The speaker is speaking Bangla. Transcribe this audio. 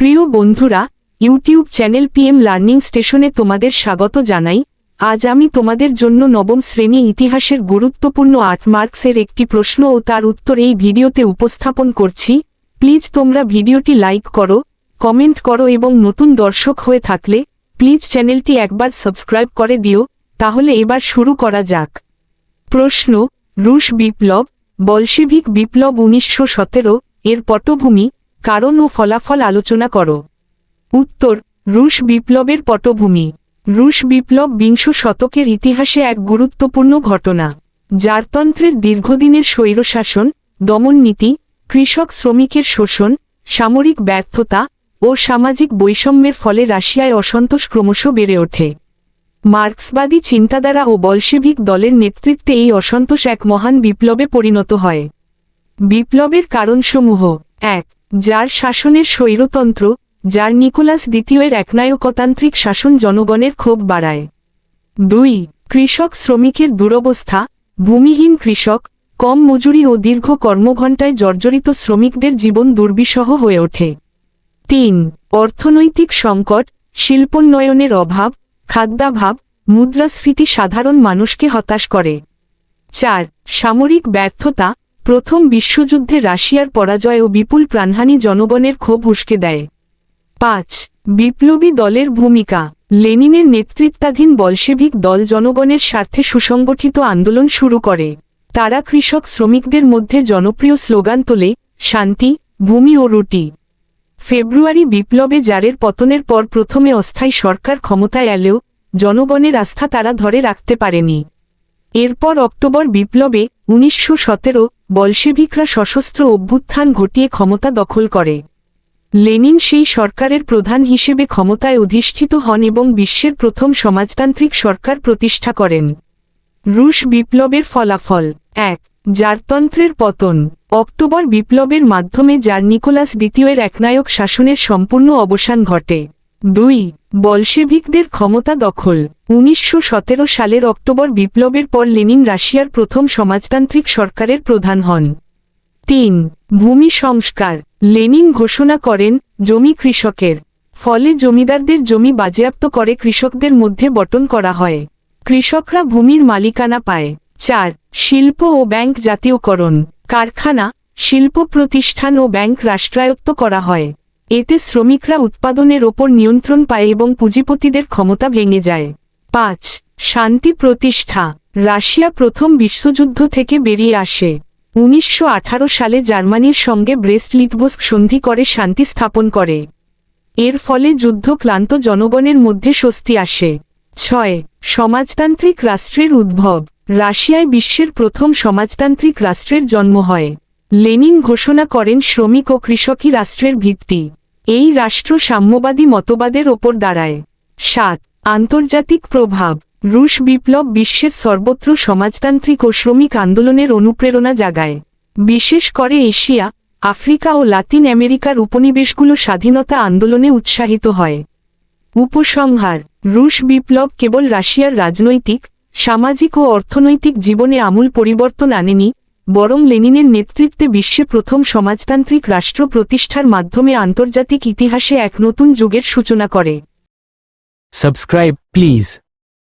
প্রিয় বন্ধুরা, ইউটিউব চ্যানেল পিএম লার্নিং স্টেশনে তোমাদের স্বাগত জানাই। আজ আমি তোমাদের জন্য নবম শ্রেণি ইতিহাসের গুরুত্বপূর্ণ আট মার্কসের একটি প্রশ্ন ও তার উত্তর এই ভিডিওতে উপস্থাপন করছি। প্লিজ তোমরা ভিডিওটি লাইক করো, কমেন্ট করো এবং নতুন দর্শক হয়ে থাকলে প্লিজ চ্যানেলটি একবার সাবস্ক্রাইব করে দিও, তাহলে এবার শুরু করা যাক। প্রশ্ন, রুশ বিপ্লব, বলশেভিক বিপ্লব উনিশশো সতেরো, এর পটভূমি কারণ ও ফলাফল আলোচনা করো। উত্তর, রুশ বিপ্লবের পটভূমি। রুশ বিপ্লব বিংশ শতকের ইতিহাসে এক গুরুত্বপূর্ণ ঘটনা। জারতন্ত্রের দীর্ঘদিনের স্বৈরশাসন দমননীতি কৃষক শ্রমিকের শোষণ, সামরিক ব্যর্থতা ও সামাজিক বৈষম্যের ফলে রাশিয়ায় অসন্তোষ ক্রমশ বেড়ে ওঠে। মার্ক্সবাদী চিন্তাধারা ও বলশেভিক দলের নেতৃত্বে এই অসন্তোষ এক মহান বিপ্লবে পরিণত হয়। বিপ্লবের কারণসমূহ, এক যার শাসনের স্বৈরতন্ত্র, যার নিকোলাস দ্বিতীয়ের একনায়কতান্ত্রিক শাসন জনগণের ক্ষোভ বাড়ায়। দুই, কৃষক শ্রমিকের দুরবস্থা, ভূমিহীন কৃষক, কম মজুরি ও দীর্ঘ কর্মঘণ্টায় জর্জরিত শ্রমিকদের জীবন দুর্বিষহ হয়ে ওঠে। তিন, অর্থনৈতিক সংকট, শিল্পোন্নয়নের অভাব, খাদ্যাভাব, মুদ্রাস্ফীতি সাধারণ মানুষকে হতাশ করে। চার, সামরিক ব্যর্থতা প্রথম বিশ্বযুদ্ধে রাশিয়ার পরাজয় ও বিপুল প্রাণহানি জনগণের ক্ষোভ উস্কে দেয়। পাঁচ, বিপ্লবী দলের ভূমিকা। লেনিনের নেতৃত্বাধীন বলশেভিক দল জনগণের স্বার্থে সুসংগঠিত আন্দোলন শুরু করে। তারা কৃষক শ্রমিকদের মধ্যে জনপ্রিয় স্লোগান তোলে, শান্তি, ভূমি ও রুটি। ফেব্রুয়ারি বিপ্লবে জারের পতনের পর প্রথমে অস্থায়ী সরকার ক্ষমতায় এলেও, জনগণের আস্থা তারা ধরে রাখতে পারেনি। এরপর অক্টোবর বিপ্লবে উনিশশো সতেরো বলশেভিকরা সশস্ত্র অভ্যুত্থান ঘটিয়ে ক্ষমতা দখল করে। লেনিন সেই সরকারের প্রধান হিসেবে ক্ষমতায় অধিষ্ঠিত হন এবং বিশ্বের প্রথম সমাজতান্ত্রিক সরকার প্রতিষ্ঠা করেন। রুশ বিপ্লবের ফলাফল এক, জারতন্ত্রের পতন। অক্টোবর বিপ্লবের মাধ্যমে জার নিকোলাস দ্বিতীয়ের একনায়ক শাসনের সম্পূর্ণ অবসান ঘটে। দুই, বলশেভিকদের ক্ষমতা দখল। উনিশশো সতেরো সালের অক্টোবর বিপ্লবের পর লেনিন রাশিয়ার প্রথম সমাজতান্ত্রিক সরকারের প্রধান হন। তিন, ভূমি সংস্কার। লেনিন ঘোষণা করেন, জমি কৃষকের। ফলে জমিদারদের জমি বাজেয়াপ্ত করে কৃষকদের মধ্যে বটন করা হয়। কৃষকরা ভূমির মালিকানা পায়। চার, শিল্প ও ব্যাংক জাতীয়করণ। কারখানা, শিল্প প্রতিষ্ঠান ও ব্যাংক রাষ্ট্রায়ত্ত করা হয়। এতে শ্রমিকরা উৎপাদনের ওপর নিয়ন্ত্রণ পায় এবং পুঁজিপতিদের ক্ষমতা ভেঙে যায়। পাঁচ, শান্তি প্রতিষ্ঠা। রাশিয়া প্রথম বিশ্বযুদ্ধ থেকে বেরিয়ে আসে। উনিশশো আঠারো সালে জার্মানির সঙ্গে ব্রেস্ট লিটবোস্ক সন্ধি করে শান্তি স্থাপন করে। এর ফলে যুদ্ধ ক্লান্ত জনগণের মধ্যে স্বস্তি আসে। ছয়, সমাজতান্ত্রিক রাষ্ট্রের উদ্ভব। রাশিয়ায় বিশ্বের প্রথম সমাজতান্ত্রিক রাষ্ট্রের জন্ম হয়। লেনিন ঘোষণা করেন শ্রমিক ও কৃষকই রাষ্ট্রের ভিত্তি। এই রাষ্ট্র সাম্যবাদী মতবাদের ওপর দাঁড়ায়। সাত, আন্তর্জাতিক প্রভাব। রুশ বিপ্লব বিশ্বের সর্বত্র সমাজতান্ত্রিক ও শ্রমিক আন্দোলনের অনুপ্রেরণা জাগায়। বিশেষ করে এশিয়া, আফ্রিকা ও লাতিন আমেরিকার উপনিবেশগুলো স্বাধীনতা আন্দোলনে উৎসাহিত হয়। উপসংহার, রুশ বিপ্লব কেবল রাশিয়ার রাজনৈতিক, সামাজিক ও অর্থনৈতিক জীবনে আমূল পরিবর্তন আনেনি বরং লেনিনের নেতৃত্বে বিশ্বে প্রথম সমাজতান্ত্রিক রাষ্ট্র প্রতিষ্ঠার মাধ্যমে আন্তর্জাতিক ইতিহাসে এক নতুন যুগের সূচনা করে সাবস্ক্রাইব please.